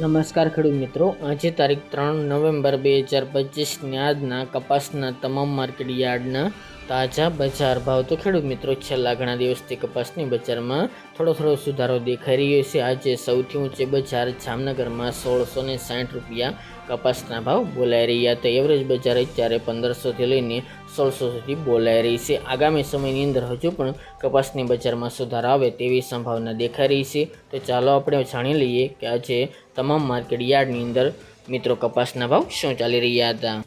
નમસ્કાર ખેડૂત મિત્રો. આજે તારીખ ત્રણ નવેમ્બર બે હજાર પચીસની આજના કપાસના તમામ માર્કેટ યાર્ડના તાજા બજાર ભાવ. તો ખેડૂત મિત્રો, છેલ્લા ઘણા દિવસથી કપાસની બજારમાં થોડો થોડો સુધારો દેખાઈ રહ્યો છે. આજે સૌથી ઊંચે બજાર જામનગરમાં સોળસો ને સાઠ રૂપિયા કપાસના ભાવ બોલાઈ રહ્યા હતા. એવરેજ બજાર અત્યારે પંદરસોથી લઈને સોળસો સુધી બોલાઈ રહી છે. આગામી સમયની અંદર હજુ પણ કપાસની બજારમાં સુધાર આવે તેવી સંભાવના દેખાઈ રહી છે. તો ચાલો આપણે જાણી લઈએ કે આજે તમામ માર્કેટ યાર્ડની અંદર મિત્રો કપાસના ભાવ શું ચાલી રહ્યા હતા.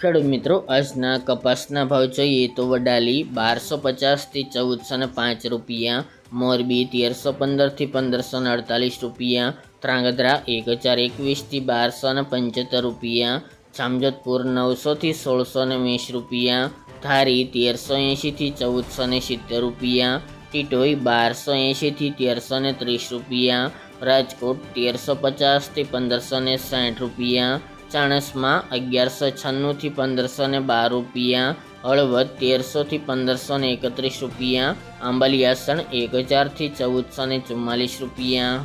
ખેડૂત મિત્રો, આજના કપાસના ભાવ જોઈએ તો વડાલી બારસો પચાસથી ચૌદસો ને પાંચ રૂપિયા, મોરબી તેરસો પંદરથી પંદરસો ને અડતાલીસ રૂપિયા ત્રાંગધ્રા એક હજાર એકવીસથી બારસો ને પંચોતેર રૂપિયા જામજોધપુર નવસોથી સોળસો ને વીસ રૂપિયા, ધારી તેરસો એંશીથી ચૌદસો ને સિત્તેર રૂપિયા, ટીટોઈ બારસો એંશીથી તેરસો ને ત્રીસ રૂપિયા, રાજકોટ તેરસો પચાસથી પંદરસો ને સાઠ રૂપિયા, ચાણસમાં અગિયારસો છન્નુંથી પંદરસો ને બાર રૂપિયા, હળવદ તેરસોથી પંદરસો ને એકત્રીસ રૂપિયા આંબલિયાસણ એક હજારથી ચૌદસો ને ચુમ્માલીસ રૂપિયા.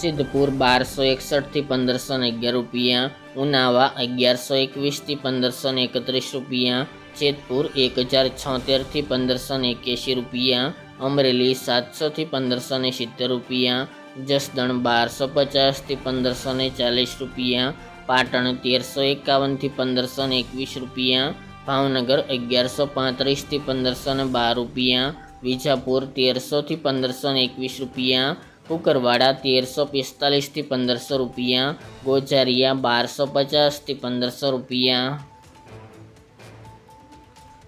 સિદ્ધપુર બારસો એકસઠથી પંદરસો ને અગિયાર રૂપિયા, ઉનાવા અગિયારસો એકવીસથી પંદરસો ને એકત્રીસ રૂપિયા, જેતપુર એક હજાર છોતેરથી પંદરસો ને એક્યાસી રૂપિયા, અમરેલી સાતસોથી પંદરસો ને સિત્તેર રૂપિયા, જસદણ બારસો પચાસથી પંદરસો ને ચાલીસ રૂપિયા, પાટણ તેરસો એકાવનથી પંદરસો ને એકવીસ રૂપિયા, ભાવનગર અગિયારસો પાંત્રીસથી પંદરસો ને બાર રૂપિયા, વિજાપુર તેરસોથી પંદરસો ને એકવીસ રૂપિયા કુકરવાડા તેરસો પિસ્તાલીસથી પંદરસો રૂપિયા, ગોજારિયા બારસો પચાસથી પંદરસો રૂપિયા.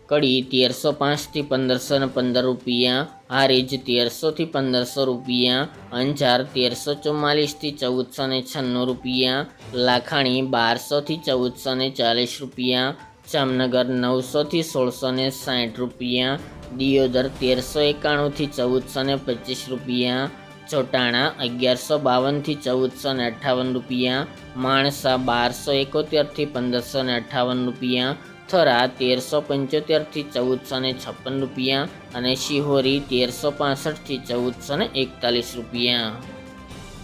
કડી તેરસો પાંચથી પંદરસો ને પંદર રૂપિયા, હારીજ તેરસોથી પંદરસો રૂપિયા, અંજાર તેરસો ચુમ્માલીસથી ચૌદસો ને છન્નું રૂપિયા, લાખાણી બારસોથી ચૌદસો ને ચાલીસ રૂપિયા, જામનગર નવસોથી સોળસો ને સાઠ રૂપિયા, દિયોદર તેરસો એકાણુંથી ચૌદસો ને પચીસ રૂપિયા ચોટાણા, અગિયારસો બાવનથી ચૌદસો ને અઠ્ઠાવન રૂપિયા, માણસા બારસો એકોતેરથી પંદરસો ને અઠ્ઠાવન રૂપિયા, થરા તેરસો પંચોતેરથી ચૌદસો ને છપ્પન રૂપિયા અને શિહોરી તેરસો પાસઠથી ચૌદસો ને એકતાલીસ રૂપિયા.